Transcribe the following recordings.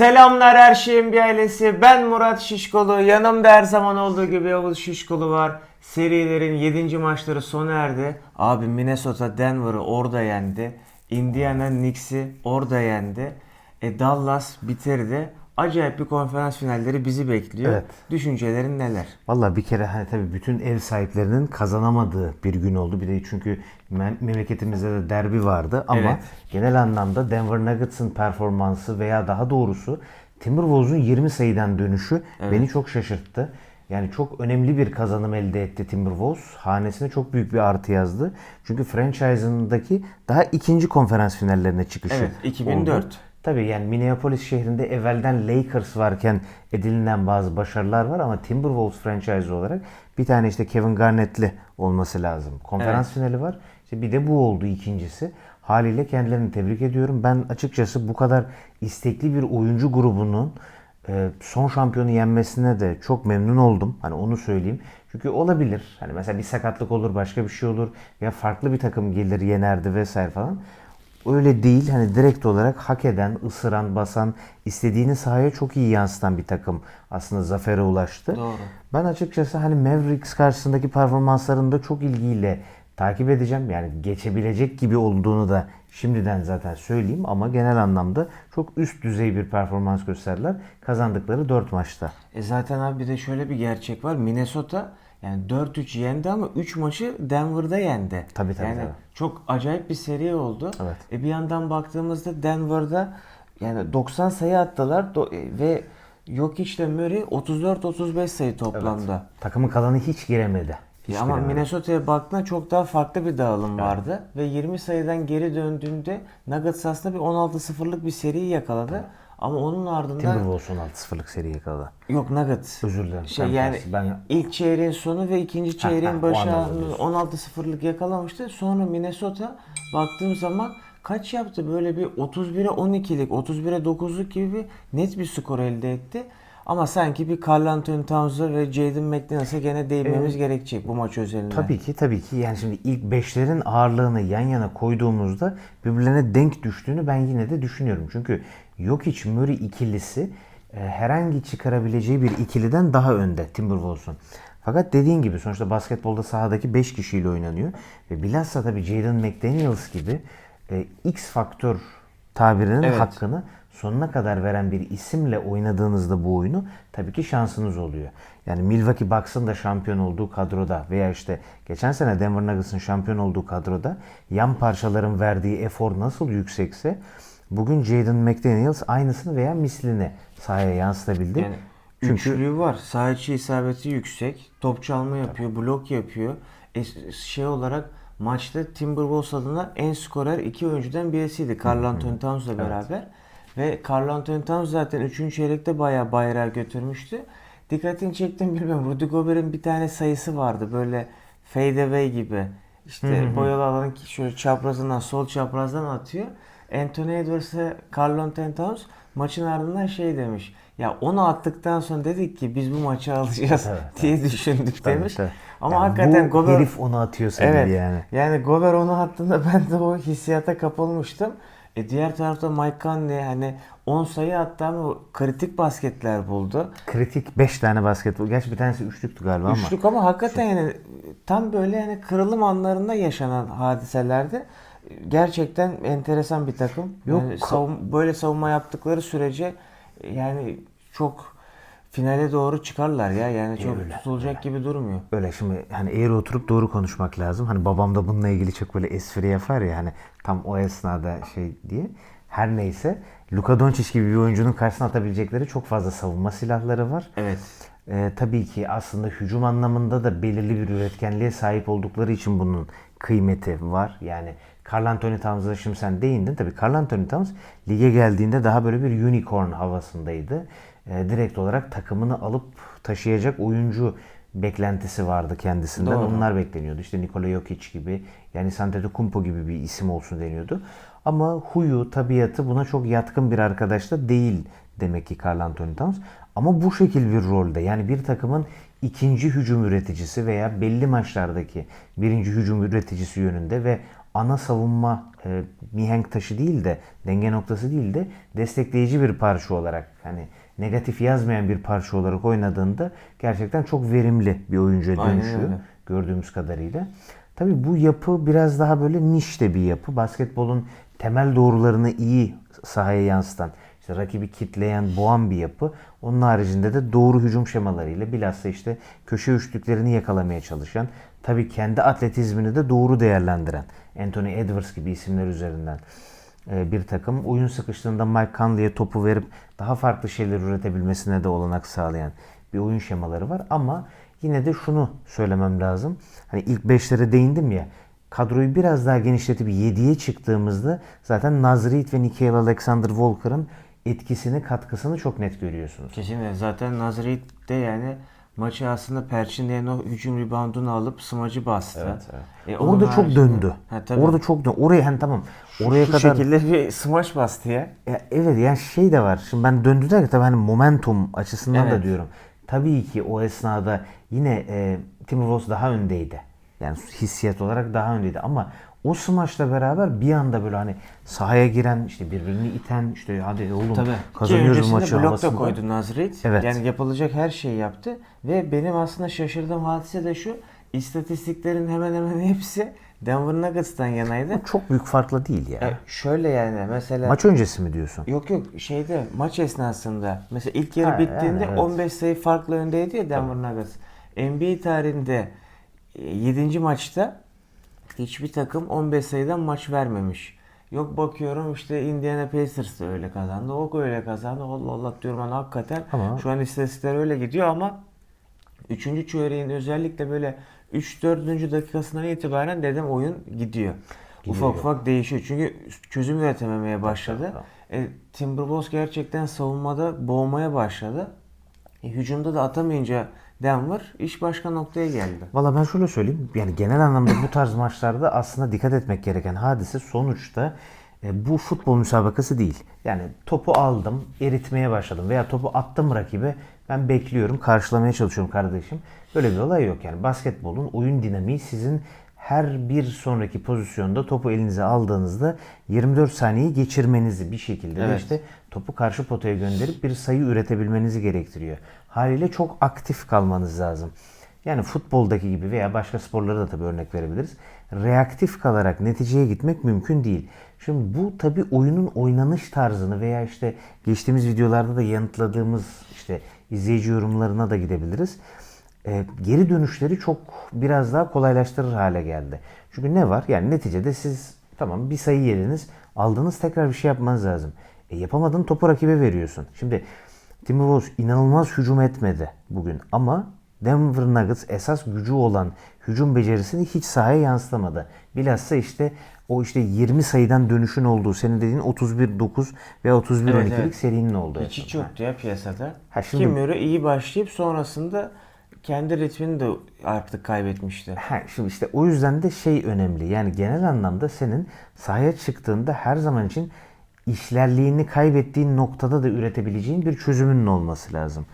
Selamlar her şeyin bir ailesi. Ben Murat Şişkolu. Yanımda her zaman olduğu gibi Yavuz Şişkolu var. Serilerin 7. maçları sona erdi. Abi Minnesota Denver'ı orada yendi. Indiana Knicks'i orada yendi. E Dallas bitirdi. Acayip bir konferans finalleri bizi bekliyor. Evet. Düşüncelerin neler? Valla bir kere hani tabii bütün ev sahiplerinin kazanamadığı bir gün oldu. Bir de çünkü mem- memleketimizde de derbi vardı ama Evet. genel anlamda Denver Nuggets'ın performansı veya daha doğrusu Timberwolves'un 20 sayıdan dönüşü beni çok şaşırttı. Yani çok önemli bir kazanım elde etti Timberwolves. Hanesine çok büyük bir artı yazdı. Çünkü franchise'ındaki daha ikinci konferans finallerine çıkışı Evet, 2004. oldu. Tabii yani Minneapolis şehrinde evvelden Lakers varken edinilen bazı başarılar var ama Timberwolves franchise olarak bir tane işte Kevin Garnett'li olması lazım. Konferans finali var. İşte bir de bu oldu ikincisi. Haliyle kendilerini tebrik ediyorum. Ben açıkçası bu kadar istekli bir oyuncu grubunun e, son şampiyonu yenmesine de çok memnun oldum. Hani onu söyleyeyim. Çünkü olabilir. Hani mesela bir sakatlık olur, başka bir şey olur veya farklı bir takım gelir yenerdi vesaire falan. Öyle değil. Hani direkt olarak hak eden, ısıran, basan, istediğini sahaya çok iyi yansıtan bir takım aslında zafere ulaştı. Doğru. Ben açıkçası hani Mavericks karşısındaki performanslarını da çok ilgiyle takip edeceğim. Yani geçebilecek gibi olduğunu da şimdiden zaten söyleyeyim ama genel anlamda çok üst düzey bir performans gösterdiler. Kazandıkları 4 maçta. E zaten abi bir de şöyle bir gerçek var. Minnesota yani 4-3 yendi ama 3 maçı Denver'da yendi. Tabii, tabii, Yani tabii. çok acayip bir seri oldu. Evet. E bir yandan baktığımızda Denver'da yani 90 sayı attılar e, ve Jokic ile Murray 34-35 sayı toplamda. Takımın kalanı hiç giremedi. Hiç Ya ama. Minnesota'ya baktığında çok daha farklı bir dağılım vardı. Ve 20 sayıdan geri döndüğünde Nuggets aslında bir 16-0'lık bir seri yakaladı. Ama onun ardından Timberwolves 16-0'lık seri yakaladı. yok Nuggets. Özür dilerim. Şey Tam yani. Ben ilk çeyreğin sonu ve ikinci çeyreğin başı anlamda diyorsun. 16-0'lık yakalamıştı. Sonra Minnesota baktığım zaman kaç yaptı? Böyle bir 31'e 12'lik, 31'e 9'luk gibi bir net bir skor elde etti. Ama sanki bir Carl Anthony Towns'a ve Jaden McDaniels'a gene değinmemiz gerekecek bu maç özelinde. Tabii ki tabii ki yani şimdi ilk beşlerin ağırlığını yan yana koyduğumuzda birbirlerine denk düştüğünü ben yine de düşünüyorum. Çünkü Jokic Murray ikilisi e, herhangi çıkarabileceği bir ikiliden daha önde Timberwolves'un. Fakat dediğin gibi sonuçta basketbolda sahadaki 5 kişiyle oynanıyor ve bilhassa tabii Jaden McDaniels gibi e, X faktör tabirinin Evet. hakkını sonuna kadar veren bir isimle oynadığınızda bu oyunu tabii ki şansınız oluyor. Yani Milwaukee Bucks'ın da şampiyon olduğu kadroda veya işte geçen sene Denver Nuggets'ın şampiyon olduğu kadroda yan parçaların verdiği efor nasıl yüksekse bugün Jaden McDaniels aynısını veya mislini sahaya yansıtabildi. Yani Çünkü üçlüğü var. Sağ içi isabeti yüksek. Top çalma yapıyor, blok yapıyor. E, şey olarak maçta Timberwolves adına en skorer iki oyuncudan birisiydi. Carl Anthony Towns'la beraber. Ve Carl Anthony Towns zaten 3. çeyrekte bayağı bayrağı götürmüştü. Dikkatini çektim bilmiyorum. Rudy Gobert'in bir tane sayısı vardı. Böyle fade away gibi. İşte boyalı alanın şöyle çaprazından, sol çaprazdan atıyor. Anthony Edwards'e Carl Anthony Towns maçın ardından şey demiş. Ya onu attıktan sonra dedik ki biz bu maçı alacağız Evet, diye düşündük Tabii, demiş. tabii. Ama Yani hakikaten bu Gober herif onu atıyorsa Evet. gibi yani. Yani Gober onu attığında ben de o hissiyata kapılmıştım. E diğer tarafta Mike Conley hani 10 sayı attı ama kritik basketler buldu. Kritik 5 tane basketbol. Gerçi bir tanesi üçlüktü galiba ama. Üçlük ama hakikaten yani tam böyle yani kırılım anlarında yaşanan hadiselerdi. Gerçekten enteresan bir takım. Yok, Yani savun- böyle savunma yaptıkları sürece yani çok finale doğru çıkarlar ya. Yani çok öyle, tutulacak gibi durmuyor. Öyle şimdi hani eğri oturup doğru konuşmak lazım. Hani babam da bununla ilgili çok böyle espri yapar ya hani tam o esnada şey diye. Her neyse Luka Doncic gibi bir oyuncunun karşısına atabilecekleri çok fazla savunma silahları var. Evet. Ee, tabii ki aslında hücum anlamında da belirli bir üretkenliğe sahip oldukları için bunun kıymeti var. Yani Carl Anthony Towns'a şimdi sen değindin. Tabii Carl Anthony Towns lige geldiğinde daha böyle bir unicorn havasındaydı. Ee, direkt olarak takımını alıp taşıyacak oyuncu beklentisi vardı kendisinden. Doğru. Onlar bekleniyordu. İşte Nikola Jokic gibi, yani Antetokounmpo gibi bir isim olsun deniyordu. Ama huyu, tabiatı buna çok yatkın bir arkadaş da değil demek ki Carl Anthony Towns. Ama bu şekil bir rolde yani bir takımın ikinci hücum üreticisi veya belli maçlardaki birinci hücum üreticisi yönünde ve ana savunma e, mihenk taşı değil de denge noktası değil de destekleyici bir parça olarak hani negatif yazmayan bir parça olarak oynadığında gerçekten çok verimli bir oyuncuya Aynen dönüşüyor öyle. gördüğümüz kadarıyla. Tabii bu yapı biraz daha böyle niş de bir yapı. Basketbolun temel doğrularını iyi sahaya yansıtan, işte rakibi kitleyen, boğan bir yapı. Onun haricinde de doğru hücum şemalarıyla bilhassa işte köşe üçlüklerini yakalamaya çalışan, tabii kendi atletizmini de doğru değerlendiren Anthony Edwards gibi isimler üzerinden e, bir takım. Oyun sıkıştığında Mike Conley'e topu verip daha farklı şeyler üretebilmesine de olanak sağlayan bir oyun şemaları var. Ama yine de şunu söylemem lazım. Hani ilk 5'lere değindim ya. Kadroyu biraz daha genişletip 7'ye çıktığımızda zaten Nazrit ve Nickeil Alexander Walker'ın etkisini, katkısını çok net görüyorsunuz. Kesinlikle. Zaten Nazrit de yani maçı aslında perçinleyen o hücum reboundunu alıp smacı bastı. Evet, evet. E, Orada çok döndü. Ha, tabii. Orada çok döndü. Oraya hani tamam. Oraya Şu kadar şekilde bir smaç bastı ya. Ya evet yani şey de var. Şimdi ben döndü derken tabii hani momentum açısından da Evet. diyorum. Tabii ki o esnada yine e, Timberwolves daha öndeydi. Yani hissiyat olarak daha öndeydi ama o smaçla beraber bir anda böyle hani sahaya giren işte birbirini iten işte hadi oğlum Tabii. Ki kazanıyoruz öncesinde maçı blok da koydu Nazrit. Evet. Yani yapılacak her şeyi yaptı. Ve benim aslında şaşırdığım hadise de şu. İstatistiklerin hemen hemen hepsi Denver Nuggets'tan yanaydı. Bu çok büyük farklı değil ya. E, şöyle yani mesela Maç öncesi mi diyorsun? Yok yok şeyde maç esnasında mesela ilk yarı Ha, bittiğinde yani evet. 15 sayı farklı öndeydi ya Denver Nuggets. NBA tarihinde 7. maçta hiçbir takım 15 sayıdan maç vermemiş. Yok bakıyorum işte Indiana Pacers de öyle kazandı. O öyle kazandı. Allah Allah diyorum hani hakikaten Ama- şu an istatistikler öyle gidiyor ama 3. çeyreğin özellikle böyle 3-4. dakikasından itibaren dedim oyun gidiyor. Ufak ufak değişiyor. Çünkü çözüm üretememeye başladı. E, Timberwolves gerçekten savunmada boğmaya başladı. E, hücumda da atamayınca Denver iş başka noktaya geldi. Valla ben şöyle söyleyeyim. Yani genel anlamda bu tarz maçlarda aslında dikkat etmek gereken hadise sonuçta e, bu futbol müsabakası değil. Yani topu aldım, eritmeye başladım veya topu attım rakibe. Ben bekliyorum, karşılamaya çalışıyorum kardeşim. Böyle bir olay yok. Yani basketbolun oyun dinamiği sizin her bir sonraki pozisyonda topu elinize aldığınızda 24 saniyeyi geçirmenizi bir şekilde de Evet. işte topu karşı potaya gönderip bir sayı üretebilmenizi gerektiriyor. Haliyle çok aktif kalmanız lazım. Yani futboldaki gibi veya başka sporlara da tabii örnek verebiliriz. Reaktif kalarak neticeye gitmek mümkün değil. Şimdi bu tabii oyunun oynanış tarzını veya işte geçtiğimiz videolarda da yanıtladığımız işte izleyici yorumlarına da gidebiliriz. Ee, geri dönüşleri çok biraz daha kolaylaştırır hale geldi. Çünkü ne var? Yani neticede siz tamam bir sayı yediniz, aldınız tekrar bir şey yapmanız lazım. E, yapamadın topu rakibe veriyorsun. Şimdi Timberwolves inanılmaz hücum etmedi bugün ama Denver Nuggets esas gücü olan hücum becerisini hiç sahaya yansıtamadı. Bilhassa işte o işte 20 sayıdan dönüşün olduğu senin dediğin 31-9 ve 31-12'lik Evet, evet. serinin olduğu. Hiç hiç yoktu ya piyasada. Ha, şimdi- Kim iyi başlayıp sonrasında kendi ritmini de artık kaybetmişti. Ha, şimdi işte o yüzden de şey önemli. Yani genel anlamda senin sahaya çıktığında her zaman için işlerliğini kaybettiğin noktada da üretebileceğin bir çözümünün olması lazım.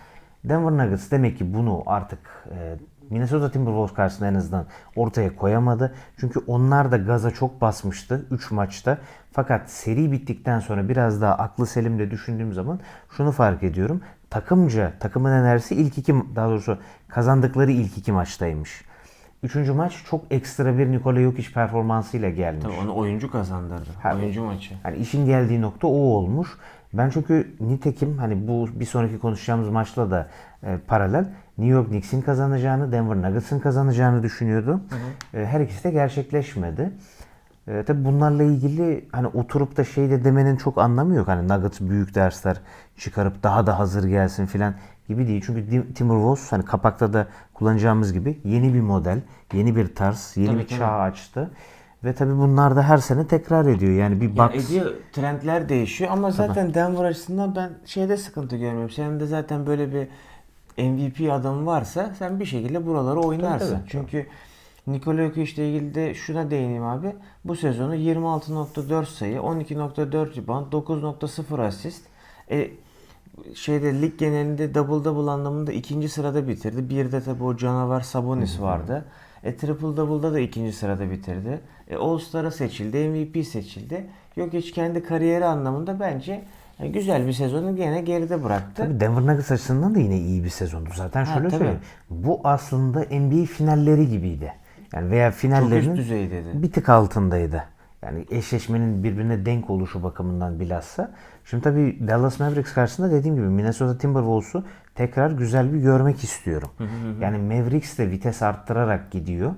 Denver Nuggets demek ki bunu artık e, Minnesota Timberwolves karşısında en azından ortaya koyamadı. Çünkü onlar da gaza çok basmıştı 3 maçta. Fakat seri bittikten sonra biraz daha aklı selimle düşündüğüm zaman şunu fark ediyorum. Takımca, takımın enerjisi ilk iki, daha doğrusu kazandıkları ilk iki maçtaymış. Üçüncü maç çok ekstra bir Nikola Jokic performansıyla gelmiş. Tabii onu oyuncu kazandırdı. Ha, oyuncu maçı. Hani işin geldiği nokta o olmuş. Ben çünkü nitekim hani bu bir sonraki konuşacağımız maçla da e, paralel New York Knicks'in kazanacağını, Denver Nuggets'ın kazanacağını düşünüyordu. E, her ikisi de gerçekleşmedi. E, tabii bunlarla ilgili hani oturup da şey de demenin çok anlamı yok. Hani Nuggets büyük dersler çıkarıp daha da hazır gelsin filan gibi değil. Çünkü Tim- Timberwolves hani kapakta da kullanacağımız gibi yeni bir model, yeni bir tarz, yeni Tabii, bir tabii. çağ açtı. Ve tabii bunlar da her sene tekrar ediyor. Yani bir bak ediyor, trendler değişiyor ama zaten Denver açısından ben şeyde sıkıntı görmüyorum. Senin de zaten böyle bir MVP adamı varsa sen bir şekilde buraları oynarsın. tabii. Çünkü Nikola Jokic ile ilgili de şuna değineyim abi. Bu sezonu 26.4 sayı, 12.4 rebound, 9.0 asist. E, şeyde lig genelinde double double anlamında ikinci sırada bitirdi. Bir de tabii o canavar Sabonis vardı. E Triple Double'da da ikinci sırada bitirdi. E All Star'a seçildi, MVP seçildi. Yok hiç kendi kariyeri anlamında bence e, güzel bir sezonu gene geride bıraktı. Tabii Denver Nuggets açısından da yine iyi bir sezondu. Zaten Ha, şöyle tabii. söyleyeyim. Bu aslında NBA finalleri gibiydi. Yani veya finallerinin düzeydeydi. bir tık altındaydı. Yani eşleşmenin birbirine denk oluşu bakımından bilhassa. Şimdi tabii Dallas Mavericks karşısında dediğim gibi Minnesota Timberwolves'u tekrar güzel bir görmek istiyorum. Yani Mavericks de vites arttırarak gidiyor.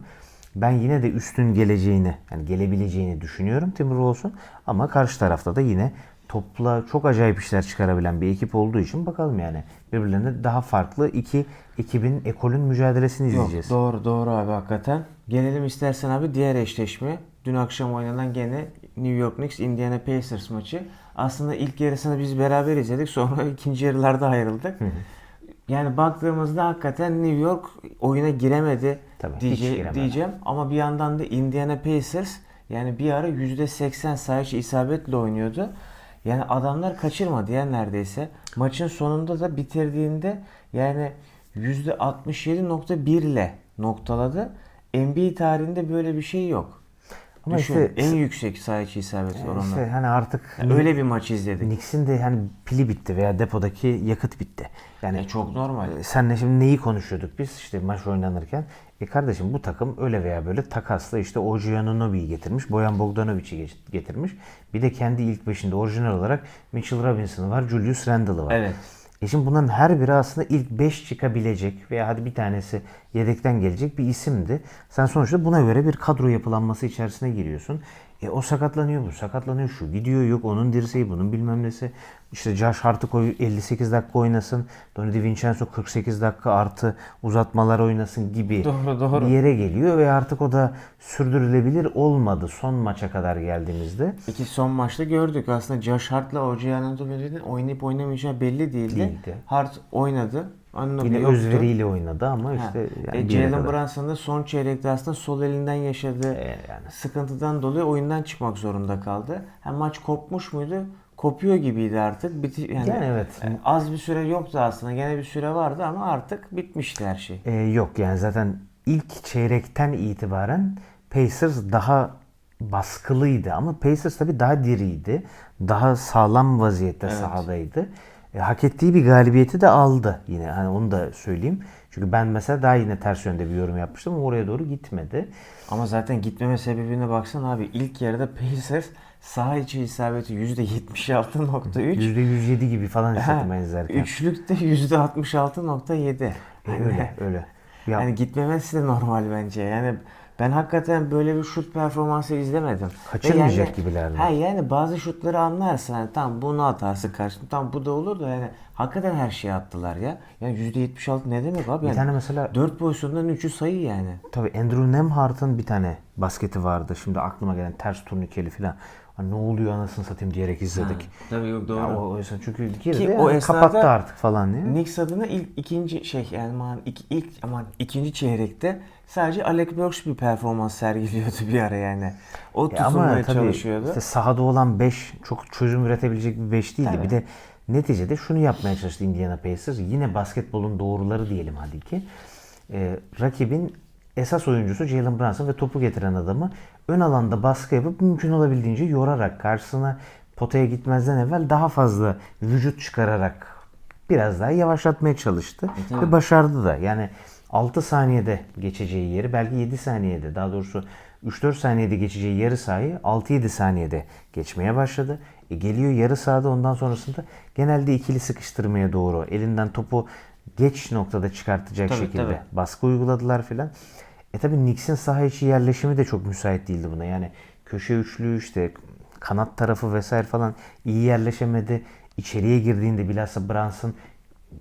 Ben yine de üstün geleceğini, yani gelebileceğini düşünüyorum Timberwolves'un. Ama karşı tarafta da yine topla çok acayip işler çıkarabilen bir ekip olduğu için bakalım yani. Birbirlerine daha farklı iki ekibin, ekolün mücadelesini Yok, izleyeceğiz. doğru doğru abi hakikaten. Gelelim istersen abi diğer eşleşme. Dün akşam oynanan gene New York Knicks Indiana Pacers maçı. Aslında ilk yarısını biz beraber izledik. Sonra ikinci yarılarda ayrıldık. Yani baktığımızda hakikaten New York oyuna giremedi Tabii, hiç diye- giremedi. diyeceğim. Ama bir yandan da Indiana Pacers yani bir ara %80 sayıcı isabetle oynuyordu. Yani adamlar kaçırmadı ya neredeyse. Maçın sonunda da bitirdiğinde yani %67.1 ile noktaladı. NBA tarihinde böyle bir şey yok. Ama Düşün, işte- en yüksek sayıcı isabet oranı. İşte hani artık Yani öyle bir maç izledik. Knicks'in de hani pili bitti veya depodaki yakıt bitti. Yani E, çok normal. e, senle şimdi neyi konuşuyorduk biz işte maç oynanırken? E kardeşim bu takım öyle veya böyle takasla işte OG Anunoby'yi getirmiş, Boyan Bogdanovic'i getirmiş. Bir de kendi ilk beşinde orijinal olarak Mitchell Robinson var, Julius Randle'ı var. Evet. E şimdi bunların her biri aslında ilk 5 çıkabilecek veya hadi bir tanesi yedekten gelecek bir isimdi. Sen sonuçta buna göre bir kadro yapılanması içerisine giriyorsun. E o sakatlanıyor, bu sakatlanıyor, şu gidiyor yok onun dirseği bunun bilmem nesi. İşte Josh Hart'ı koy 58 dakika oynasın. Donny DiVincenzo 48 dakika artı uzatmalar oynasın gibi Doğru, doğru. bir yere geliyor ve artık o da sürdürülebilir olmadı son maça kadar geldiğimizde. İki son maçta gördük. Aslında Josh Hart'la O.J. Anunoby'nin oynayıp oynamayacağı belli değildi. Değildi. Hart oynadı. Anunoby Yine yoktu. özveriyle oynadı ama Ha. işte yani e, Jalen kadar. Brunson da son çeyrekte aslında sol elinden yaşadığı E, yani. sıkıntıdan dolayı oyundan çıkmak zorunda kaldı. Ha, maç kopmuş muydu? Kopuyor gibiydi artık. Biti, yani, Yani evet. e, Az bir süre yoktu aslında. Gene bir süre vardı ama artık bitmişti her şey. Ee, yok yani zaten ilk çeyrekten itibaren Pacers daha baskılıydı ama Pacers tabii daha diriydi. Daha sağlam vaziyette sahadaydı. E, hak ettiği bir galibiyeti de aldı yine. Hani onu da söyleyeyim. Çünkü ben mesela daha yine ters yönde bir yorum yapmıştım ama oraya doğru gitmedi. Ama zaten gitmeme sebebine baksana abi. ilk yarıda Pacers saha içi isabeti %76.3. %107 gibi falan hissettim ben izlerken. Üçlükte %66.7. E, öyle öyle. Ya, Yani gitmemesi de normal bence. Yani ben hakikaten böyle bir şut performansı izlemedim. Kaçırmayacak yani, gibilerdi. Ha yani bazı şutları anlarsın. Yani tamam bunu atarsın karşına. Tamam bu da olur da yani hakikaten her şeyi attılar ya. Yani %76 ne demek abi? bir Yani tane mesela 4 pozisyondan 3'ü sayı yani. Tabii Andrew Nemhart'ın bir tane basketi vardı. Şimdi aklıma gelen ters turnikeli falan. Ha, Ne oluyor anasını satayım diyerek izledik. Tabii yok Ya o, o yüzden çünkü girdi Ki yani o esnada kapattı artık falan diye. Knicks adına ilk ikinci şey yani aman ilk, ilk aman ikinci çeyrekte sadece Alec Burks bir performans sergiliyordu bir ara yani. O Ya tutunmaya ama tabii çalışıyordu. işte sahada olan 5 çok çözüm üretebilecek bir 5 değildi. Tabii. Bir de neticede şunu yapmaya çalıştı Indiana Pacers. Yine basketbolun doğruları diyelim hadi ki. Ee, rakibin esas oyuncusu Jalen Brunson ve topu getiren adamı ön alanda baskı yapıp mümkün olabildiğince yorarak karşısına potaya gitmezden evvel daha fazla vücut çıkararak biraz daha yavaşlatmaya çalıştı tabii. ve başardı da. Yani 6 saniyede geçeceği yeri belki 7 saniyede daha doğrusu 3-4 saniyede geçeceği yarı sahayı 6-7 saniyede geçmeye başladı. E geliyor yarı sahada ondan sonrasında genelde ikili sıkıştırmaya doğru elinden topu geç noktada çıkartacak Tabii, şekilde tabii. baskı uyguladılar filan. E tabi Knicks'in saha içi yerleşimi de çok müsait değildi buna. Yani köşe üçlü işte kanat tarafı vesaire falan iyi yerleşemedi. İçeriye girdiğinde bilhassa Brunson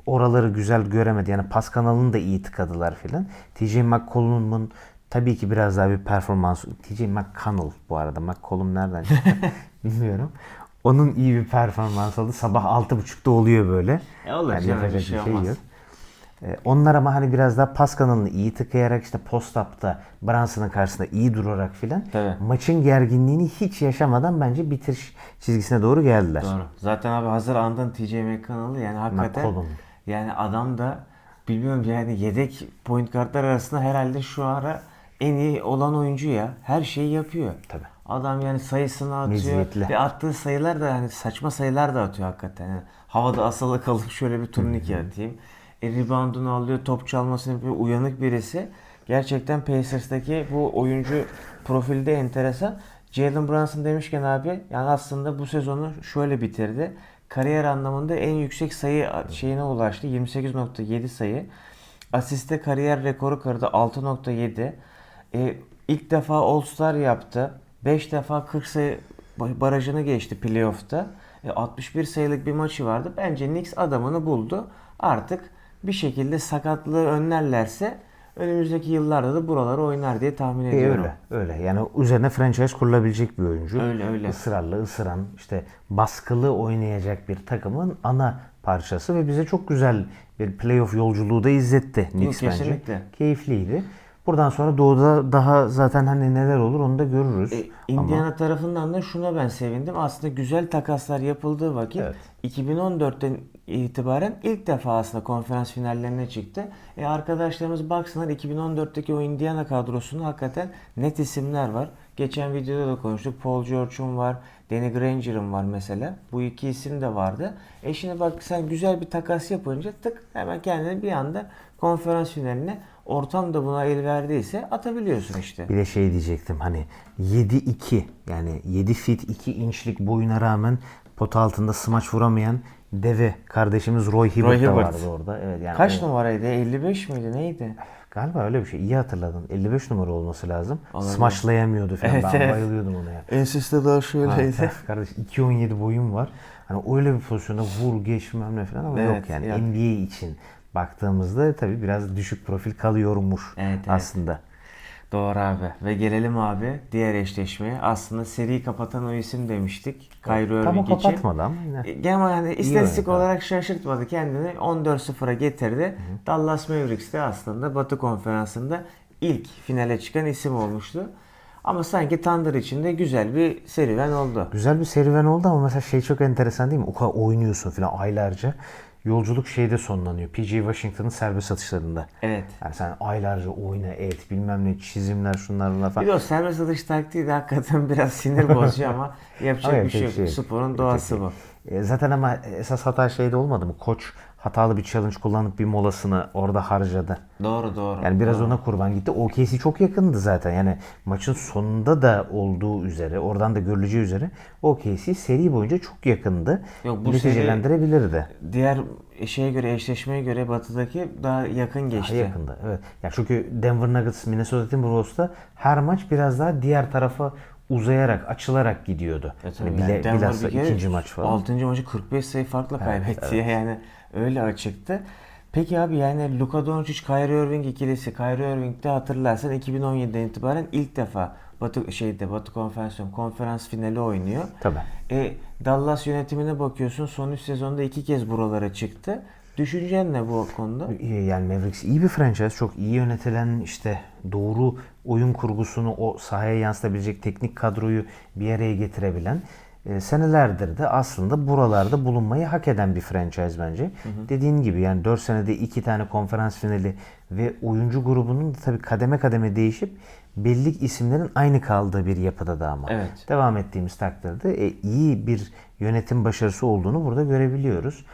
oraları güzel göremedi. Yani pas kanalını da iyi tıkadılar filan. TJ McCollum'un tabii ki biraz daha bir performans. TJ McConnell bu arada. McCollum nereden çıktı bilmiyorum. Onun iyi bir performans oldu. Sabah 6.30'da oluyor böyle. E olur Yani canım, bir şey olmaz. Ee, Onlar ama hani biraz daha pas kanalını iyi tıkayarak işte post-up'ta Brunson'ın karşısında iyi durarak filan Tabii. maçın gerginliğini hiç yaşamadan bence bitiriş çizgisine doğru geldiler. Doğru. Zaten abi hazır andın TJ McConnell'ı yani hakikaten McCollum. yani adam da bilmiyorum yani yedek point guardlar arasında herhalde şu ara en iyi olan oyuncu ya. Her şeyi yapıyor. Tabii. Adam yani sayısını atıyor. Meziyetli. Ve attığı sayılar da hani saçma sayılar da atıyor hakikaten. Yani havada asılı kalıp şöyle bir turnike atayım. E, reboundunu alıyor, top çalmasını yapıyor. Uyanık birisi. Gerçekten Pacers'taki bu oyuncu profilde enteresan. Jalen Brunson demişken abi yani aslında bu sezonu şöyle bitirdi. Kariyer anlamında en yüksek sayı şeyine ulaştı. 28.7 sayı. Asiste kariyer rekoru kırdı 6.7. E, ilk defa All-Star yaptı. 5 defa 40 sayı barajını geçti playoff'ta. E, 61 sayılık bir maçı vardı. Bence Knicks adamını buldu. Artık bir şekilde sakatlığı önlerlerse önümüzdeki yıllarda da buraları oynar diye tahmin E, ediyorum. öyle öyle. Yani üzerine franchise kurulabilecek bir oyuncu. Öyle, öyle. Israrlı, ısıran, işte baskılı oynayacak bir takımın ana parçası ve bize çok güzel bir playoff yolculuğu da izletti Knicks bence. kesinlikle. Keyifliydi. Buradan sonra doğuda daha zaten hani neler olur onu da görürüz. E, Indiana tarafından da şuna ben sevindim. Aslında güzel takaslar yapıldığı vakit Evet. 2014'ten itibaren ilk defa aslında konferans finallerine çıktı. E arkadaşlarımız baksınlar 2014'teki o Indiana kadrosunda hakikaten net isimler var. Geçen videoda da konuştuk. Paul George'un var. Danny Granger'ın var mesela. Bu iki isim de vardı. E şimdi bak sen güzel bir takas yapınca tık hemen kendini bir anda konferans finaline ortam da buna el verdiyse atabiliyorsun işte. Bir de şey diyecektim hani 7-2 yani 7 fit 2 inçlik boyuna rağmen pot altında smaç vuramayan deve kardeşimiz Roy Hibbert Roy Hibbert. vardı orada. Evet yani Kaç o- numaraydı? 55 miydi? Neydi? Galiba öyle bir şey. İyi hatırladın. 55 numara olması lazım. Olabilir. Smaçlayamıyordu falan. Evet, ben evet. bayılıyordum ona ya. Ensiste daha Ha, şöyleydi. kardeş 2.17 boyum var. Hani öyle bir pozisyonda vur geç bilmem ne falan ama Evet, yok yani. yok. NBA için baktığımızda tabii biraz düşük profil kalıyormuş Evet, evet. aslında. Doğru abi. Ve gelelim abi diğer eşleşmeye. Aslında seriyi kapatan o isim demiştik. Kyrie Tam o Irving kapatmadı ama yine. E, Gene yani istatistik olarak şaşırtmadı kendini. 14-0'a getirdi. Dallas Mavericks de aslında Batı Konferansı'nda ilk finale çıkan isim olmuştu. Ama sanki Thunder için de güzel bir serüven oldu. Güzel bir serüven oldu ama mesela şey çok enteresan değil mi? O kadar oynuyorsun falan aylarca. Yolculuk şeyde sonlanıyor. PG Washington'ın serbest atışlarında. Evet. Yani sen aylarca oyna et bilmem ne çizimler şunlar bunlar falan. O serbest atış taktiği de hakikaten biraz sinir bozucu ama yapacak Ama bir şey yok. şey yok. Sporun doğası bu. E, zaten ama esas hata şeyde olmadı mı? Koç hatalı bir challenge kullanıp bir molasını orada harcadı. Doğru doğru. Yani biraz doğru. ona kurban gitti. OKC çok yakındı zaten. Yani maçın sonunda da olduğu üzere, oradan da görüleceği üzere OKC seri boyunca çok yakındı. Yok, bu Neticelendirebilirdi. Diğer şeye göre, eşleşmeye göre batıdaki daha yakın geçti. Daha yakında. Evet. Ya çünkü Denver Nuggets Minnesota Timberwolves'ta her maç biraz daha diğer tarafa uzayarak, açılarak gidiyordu. Evet, Hani bile, Yani Denver bilhassa ikinci maç falan. 6. maçı 45 sayı farkla kaybetti. Yani öyle açıktı. Peki abi yani Luka Doncic, Kyrie Irving ikilisi. Kyrie Irving'de hatırlarsan 2017'den itibaren ilk defa Batı şeyde Batı konferans konferans finali oynuyor. Tabii. E, Dallas yönetimine bakıyorsun. Son 3 sezonda iki kez buralara çıktı. Düşüncen ne bu konuda? Yani Mavericks iyi bir franchise. Çok iyi yönetilen işte doğru oyun kurgusunu o sahaya yansıtabilecek teknik kadroyu bir araya getirebilen e, senelerdir de aslında buralarda bulunmayı hak eden bir franchise bence. Dediğin gibi yani 4 senede 2 tane konferans finali ve oyuncu grubunun da tabii kademe kademe değişip belli isimlerin aynı kaldığı bir yapıda da ama. Evet. Devam ettiğimiz takdirde e, iyi bir yönetim başarısı olduğunu burada görebiliyoruz.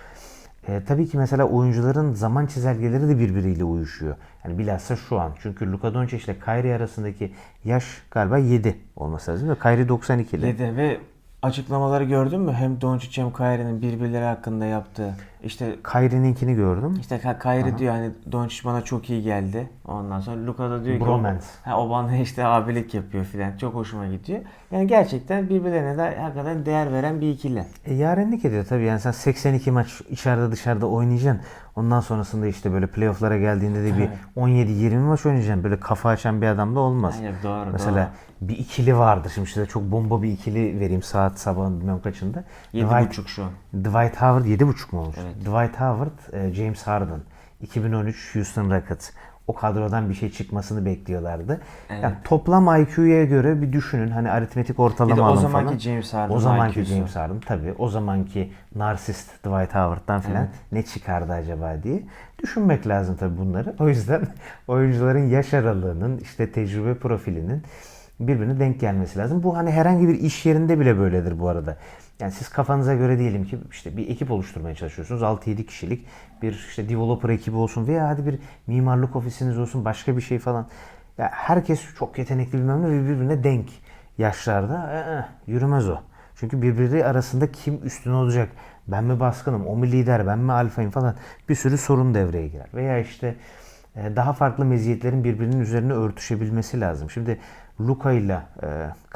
E, tabii ki mesela oyuncuların zaman çizelgeleri de birbiriyle uyuşuyor. Yani bilhassa şu an. Çünkü Luka Doncic ile Kyrie arasındaki yaş galiba 7 olması lazım. Ve Kyrie 92'li. Dedi ve açıklamaları gördün mü? Hem Doncic hem Kyrie'nin birbirleri hakkında yaptığı. İşte Kyrie'ninkini gördüm. İşte Kyrie diyor hani Doncic bana çok iyi geldi. Ondan sonra Luka da diyor ki Bromance. o, ha, o bana işte abilik yapıyor filan. Çok hoşuma gidiyor. Yani gerçekten birbirlerine de hakikaten değer veren bir ikili. E, yarenlik ediyor tabii yani sen 82 maç içeride dışarıda oynayacaksın. Ondan sonrasında işte böyle playofflara geldiğinde de bir 17-20 maç oynayacaksın. Böyle kafa açan bir adam da olmaz. Aynen, doğru, Mesela bir ikili vardır. Şimdi size çok bomba bir ikili vereyim saat sabahın bilmem kaçında. Yedi Dwight, buçuk şu an. Dwight Howard 7.5 mu olmuş? Dwight Howard, e, James Harden. 2013 Houston Rockets. o kadrodan bir şey çıkmasını bekliyorlardı. Yani toplam IQ'ya göre bir düşünün. Hani aritmetik ortalama Bir de o zamanki falan. James Harden O zamanki IQ'su. James Harden tabii. O zamanki narsist Dwight Howard'dan falan ne çıkardı acaba diye düşünmek lazım tabii bunları. O yüzden oyuncuların yaş aralığının işte tecrübe profilinin birbirine denk gelmesi lazım. Bu hani herhangi bir iş yerinde bile böyledir bu arada. Yani siz kafanıza göre diyelim ki işte bir ekip oluşturmaya çalışıyorsunuz. 6-7 kişilik bir işte developer ekibi olsun veya hadi bir mimarlık ofisiniz olsun başka bir şey falan. Ya herkes çok yetenekli bilmem ne birbirine denk yaşlarda. Ee, yürümez o. Çünkü birbiri arasında kim üstün olacak? Ben mi baskınım? O mu lider? Ben mi alfayım falan? Bir sürü sorun devreye girer. Veya işte e, daha farklı meziyetlerin birbirinin üzerine örtüşebilmesi lazım. Şimdi Luka ile e,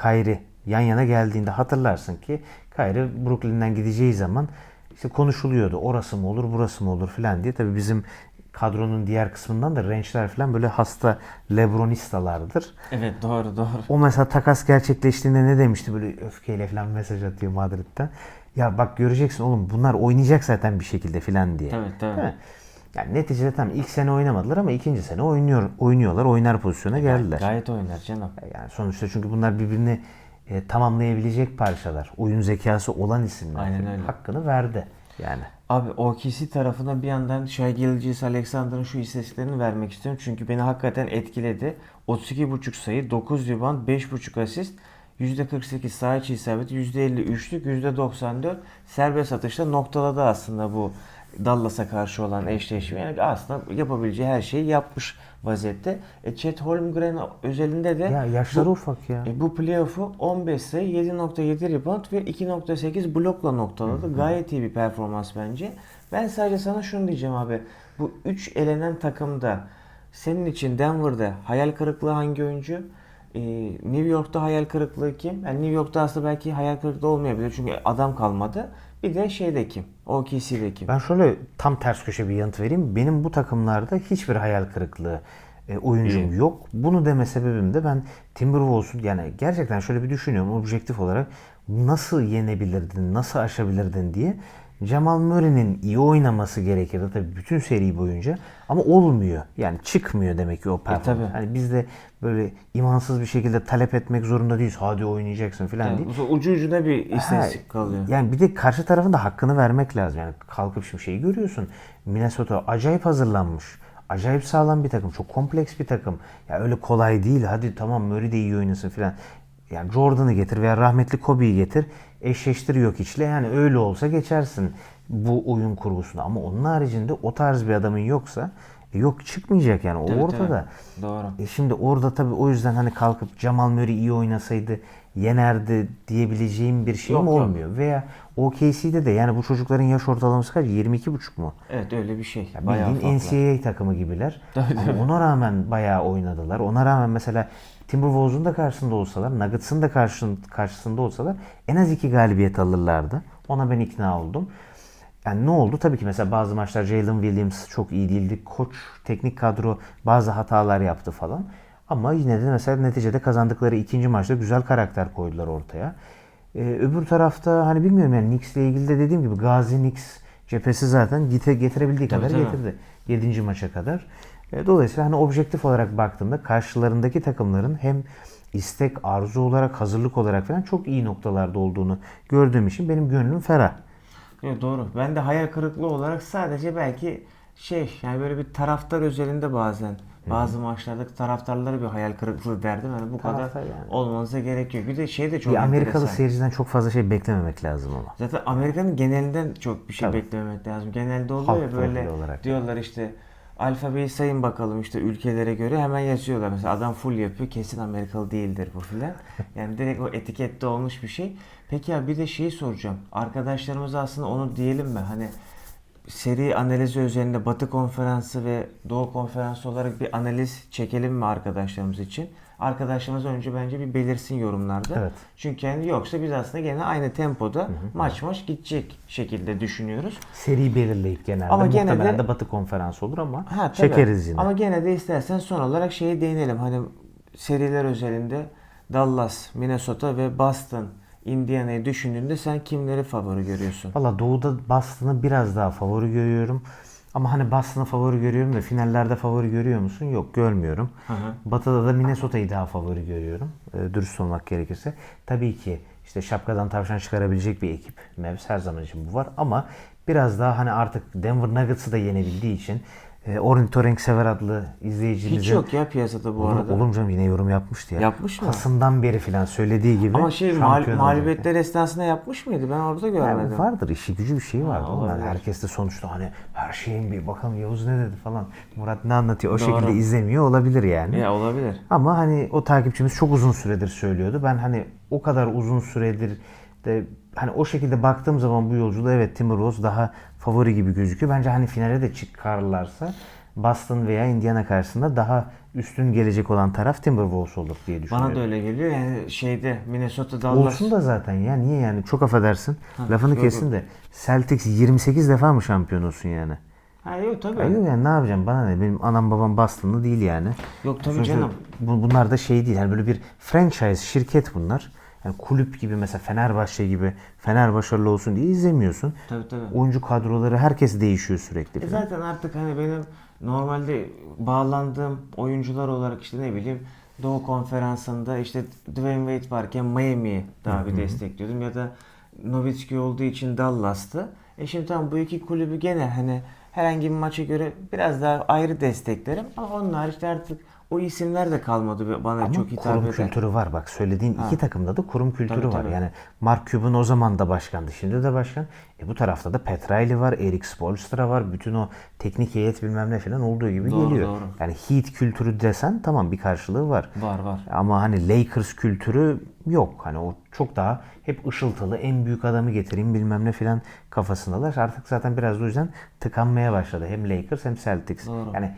Kyrie yan yana geldiğinde hatırlarsın ki Kyrie Brooklyn'den gideceği zaman işte konuşuluyordu. Orası mı olur, burası mı olur falan diye. Tabii bizim kadronun diğer kısmından da Range'ler falan böyle hasta Lebronistalardır. Evet doğru doğru. O mesela takas gerçekleştiğinde ne demişti böyle öfkeyle falan mesaj atıyor Madrid'den. Ya bak göreceksin oğlum bunlar oynayacak zaten bir şekilde falan diye. Evet, evet. Yani neticede tam ilk sene oynamadılar ama ikinci sene oynuyor, oynuyorlar, oynar pozisyona geldiler. Gayet oynar canım. Yani sonuçta çünkü bunlar birbirini e, tamamlayabilecek parçalar. Oyun zekası olan isimler. Aynen öyle. Hakkını verdi yani. Abi OKC tarafına bir yandan Shai Gilgeous Alexander'ın şu istatistiklerini vermek istiyorum. Çünkü beni hakikaten etkiledi. 32.5 sayı, 9 rebound, 5.5 asist, %48 saha içi isabeti, %50 üçlük, %94 serbest atışta noktaladı aslında bu Dallas'a karşı olan eşleşme. Yani aslında yapabileceği her şeyi yapmış vaziyette. E, Chet Holmgren özelinde de Ya yaşları bu- ufak ya. e, bu playoff'u 15 sayı, 7.7 rebound ve 2.8 blokla noktaladı. Gayet iyi bir performans bence. Ben sadece sana şunu diyeceğim abi. Bu 3 elenen takımda senin için Denver'da hayal kırıklığı hangi oyuncu? Ee, New York'ta hayal kırıklığı kim? Yani New York'ta aslında belki hayal kırıklığı olmayabilir çünkü adam kalmadı. Bir de şeyde kim? OKC'de kim? Ben şöyle tam ters köşe bir yanıt vereyim. Benim bu takımlarda hiçbir hayal kırıklığı e, oyuncum yok. Bunu deme sebebim de ben Timberwolves'un yani gerçekten şöyle bir düşünüyorum objektif olarak nasıl yenebilirdin, nasıl aşabilirdin diye. Jamal Murray'nin iyi oynaması gerekirdi tabii bütün seri boyunca ama olmuyor. Yani çıkmıyor demek ki o performans. tabii. Hani biz de böyle imansız bir şekilde talep etmek zorunda değiliz. Hadi oynayacaksın falan Yani diye. ucu ucuna bir istatistik kalıyor. Yani bir de karşı tarafın da hakkını vermek lazım. Yani kalkıp şimdi şeyi görüyorsun. Minnesota acayip hazırlanmış. Acayip sağlam bir takım. Çok kompleks bir takım. Ya öyle kolay değil. Hadi tamam Murray de iyi oynasın filan. Yani Jordan'ı getir veya rahmetli Kobe'yi getir. Eşleştir yok içle. Yani öyle olsa geçersin bu oyun kurgusuna. Ama onun haricinde o tarz bir adamın yoksa e, yok çıkmayacak yani. O Tabii, ortada. tabii. Doğru. E şimdi orada tabii o yüzden hani kalkıp Jamal Murray iyi oynasaydı yenerdi diyebileceğim bir şeyim Yok, yok. olmuyor. Veya OKC'de de yani bu çocukların yaş ortalaması kaç? 22,5 mu? Evet öyle bir şey. Ya Bayağı bildiğin farklı. NCAA takımı gibiler. Ama ona rağmen bayağı oynadılar. Ona rağmen mesela Timberwolves'un da karşısında olsalar, Nuggets'ın da karşısında olsalar en az iki galibiyet alırlardı. Ona ben ikna oldum. Yani ne oldu? Tabii ki mesela bazı maçlar Jalen Williams çok iyi değildi. Koç, teknik kadro bazı hatalar yaptı falan. Ama yine de mesela neticede kazandıkları ikinci maçta güzel karakter koydular ortaya. Ee, öbür tarafta hani bilmiyorum yani Knicks'le ilgili de dediğim gibi Gazi Knicks cephesi zaten gite, getirebildiği Tabii, kadar tabii. getirdi. 7. maça kadar. E, Dolayısıyla hani objektif olarak baktığımda karşılarındaki takımların hem istek, arzu olarak, hazırlık olarak falan çok iyi noktalarda olduğunu gördüğüm için benim gönlüm ferah. Evet doğru. Ben de hayal kırıklığı olarak sadece belki şey yani böyle bir taraftar özelinde bazen bazı maçlarda taraftarlara bir hayal kırıklığı derdim. Yani bu kadar Taraftar yani. olmanıza gerek yok. Bir de şey de çok Bir Amerikalı enteresan. seyirciden çok fazla şey beklememek lazım ama. Zaten Amerika'nın genelinden çok bir şey Tabii. beklememek lazım. Genelde oluyor Halk ya böyle olarak. diyorlar işte alfabeyi sayın bakalım işte ülkelere göre hemen yazıyorlar. Mesela adam full yapıyor kesin Amerikalı değildir bu filan. Yani direkt o etikette olmuş bir şey. Peki ya bir de şeyi soracağım. Arkadaşlarımıza aslında onu diyelim mi? Hani seri analizi üzerinde Batı Konferansı ve Doğu Konferansı olarak bir analiz çekelim mi arkadaşlarımız için? Arkadaşlarımız önce bence bir belirsin yorumlarda. Evet. Çünkü yani yoksa biz aslında gene aynı tempoda maç maç gidecek şekilde düşünüyoruz. Seri belirleyip genelde. Ama gene Muhtemelen de- de Batı konferansı olur ama Ha, tabii. çekeriz yine. Ama gene de istersen son olarak şeye değinelim. Hani seriler özelinde Dallas, Minnesota ve Boston, Indiana'yı düşündüğünde sen kimleri favori görüyorsun? Valla Doğu'da Boston'ı biraz daha favori görüyorum. Ama hani Boston'ı favori görüyorum da finallerde favori görüyor musun? Yok görmüyorum. hı. Batı'da da Minnesota'yı daha favori görüyorum. E, dürüst olmak gerekirse. Tabii ki işte şapkadan tavşan çıkarabilecek bir ekip. Mavs her zaman için bu var ama biraz daha hani artık Denver Nuggets'ı da yenebildiği için e, Ornitorenk Sever adlı izleyicimizin Hiç yok ya piyasada bu Olur, arada. olur canım yine yorum yapmıştı ya. Yapmış mı? Kasım'dan beri filan söylediği gibi. Ama şey mal, mağlubiyetler esnasında yapmış mıydı? Ben orada görmedim. Yani vardır işi gücü bir şey vardır. oğlum. Yani herkes de sonuçta hani her şeyin bir bakalım Yavuz ne dedi falan. Murat ne anlatıyor o Doğru. şekilde izlemiyor olabilir yani. Ya olabilir. Ama hani o takipçimiz çok uzun süredir söylüyordu. Ben hani o kadar uzun süredir de hani o şekilde baktığım zaman bu yolculuğa evet Timberwolves daha favori gibi gözüküyor. Bence hani finale de çıkarlarsa Boston veya Indiana karşısında daha üstün gelecek olan taraf Timberwolves olur diye düşünüyorum. Bana da öyle geliyor. Yani şeyde Minnesota Dallas. Olsun da zaten ya niye yani çok affedersin lafını yok, kesin de Celtics 28 defa mı şampiyon olsun yani? Ha yok tabii. Ya yok yani ne yapacağım bana ne benim anam babam Boston'lı değil yani. Yok tabii Sonuçta canım. bu- bunlar da şey değil yani böyle bir franchise şirket bunlar. Yani kulüp gibi mesela Fenerbahçe gibi Fener başarılı olsun diye izlemiyorsun. Tabii tabii. Oyuncu kadroları herkes değişiyor sürekli. E falan. zaten artık hani benim normalde bağlandığım oyuncular olarak işte ne bileyim Doğu Konferansı'nda işte Dwayne Wade varken Miami'yi daha bir destekliyordum ya da Nowitzki olduğu için Dallas'tı. E şimdi tamam bu iki kulübü gene hani herhangi bir maça göre biraz daha ayrı desteklerim ama onun harici artık o isimler de kalmadı bana Ama çok hitap kurum eden. kültürü var bak söylediğin iki takımda da kurum kültürü Tabii, var. tabii. Yani Mark Cuban o zaman da başkandı şimdi de başkan. E bu tarafta da Petrali var, Erik Spoelstra var. Bütün o teknik heyet bilmem ne falan olduğu gibi Doğru, geliyor. doğru. Yani Heat kültürü desen tamam bir karşılığı var. Var var. Ama hani Lakers kültürü yok. Hani o çok daha hep ışıltılı en büyük adamı getireyim bilmem ne filan kafasındalar. Artık zaten biraz da o yüzden tıkanmaya başladı. Hem Lakers hem Celtics. Doğru. Yani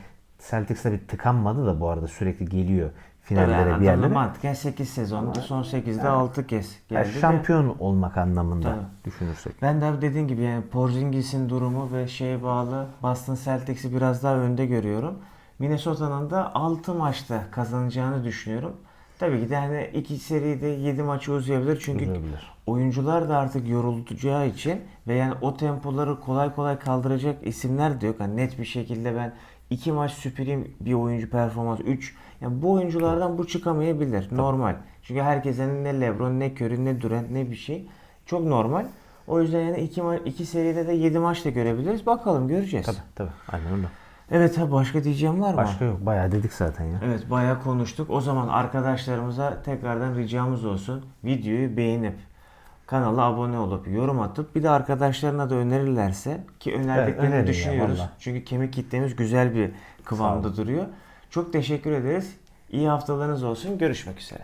Celtics de bir tıkanmadı da bu arada sürekli geliyor Tabii finallere yani bir yerlere. mantıken 8 sezonda son 8'de 6 kez Yani geldi. de- şampiyon olmak anlamında Tabii. düşünürsek. Ben de abi dediğin gibi yani Porzingis'in durumu ve şeye bağlı Boston Celtics'i biraz daha önde görüyorum. Minnesota'nın da 6 maçta kazanacağını düşünüyorum. Tabii ki de hani iki seride 7 maçı uzayabilir. Çünkü Uzayabilir. oyuncular da artık yorulacağı için ve yani o tempoları kolay kolay kaldıracak isimler de yok. Hani net bir şekilde ben iki maç süpüreyim bir oyuncu performans 3. Yani bu oyunculardan bu çıkamayabilir. Normal. Çünkü herkesin ne LeBron ne Curry ne Durant ne bir şey. Çok normal. O yüzden yani iki, ma- iki seride de 7 maç da görebiliriz. Bakalım göreceğiz. Tabii tabii. Aynen öyle. Evet abi başka diyeceğim var mı? Başka yok. Bayağı dedik zaten ya. Evet bayağı konuştuk. O zaman arkadaşlarımıza tekrardan ricamız olsun. Videoyu beğenip kanala abone olup yorum atıp bir de arkadaşlarına da önerirlerse ki önerdiklerini ya, düşünüyoruz. valla. Çünkü kemik kitlemiz güzel bir kıvamda duruyor. Çok teşekkür ederiz. İyi haftalarınız olsun. Görüşmek üzere.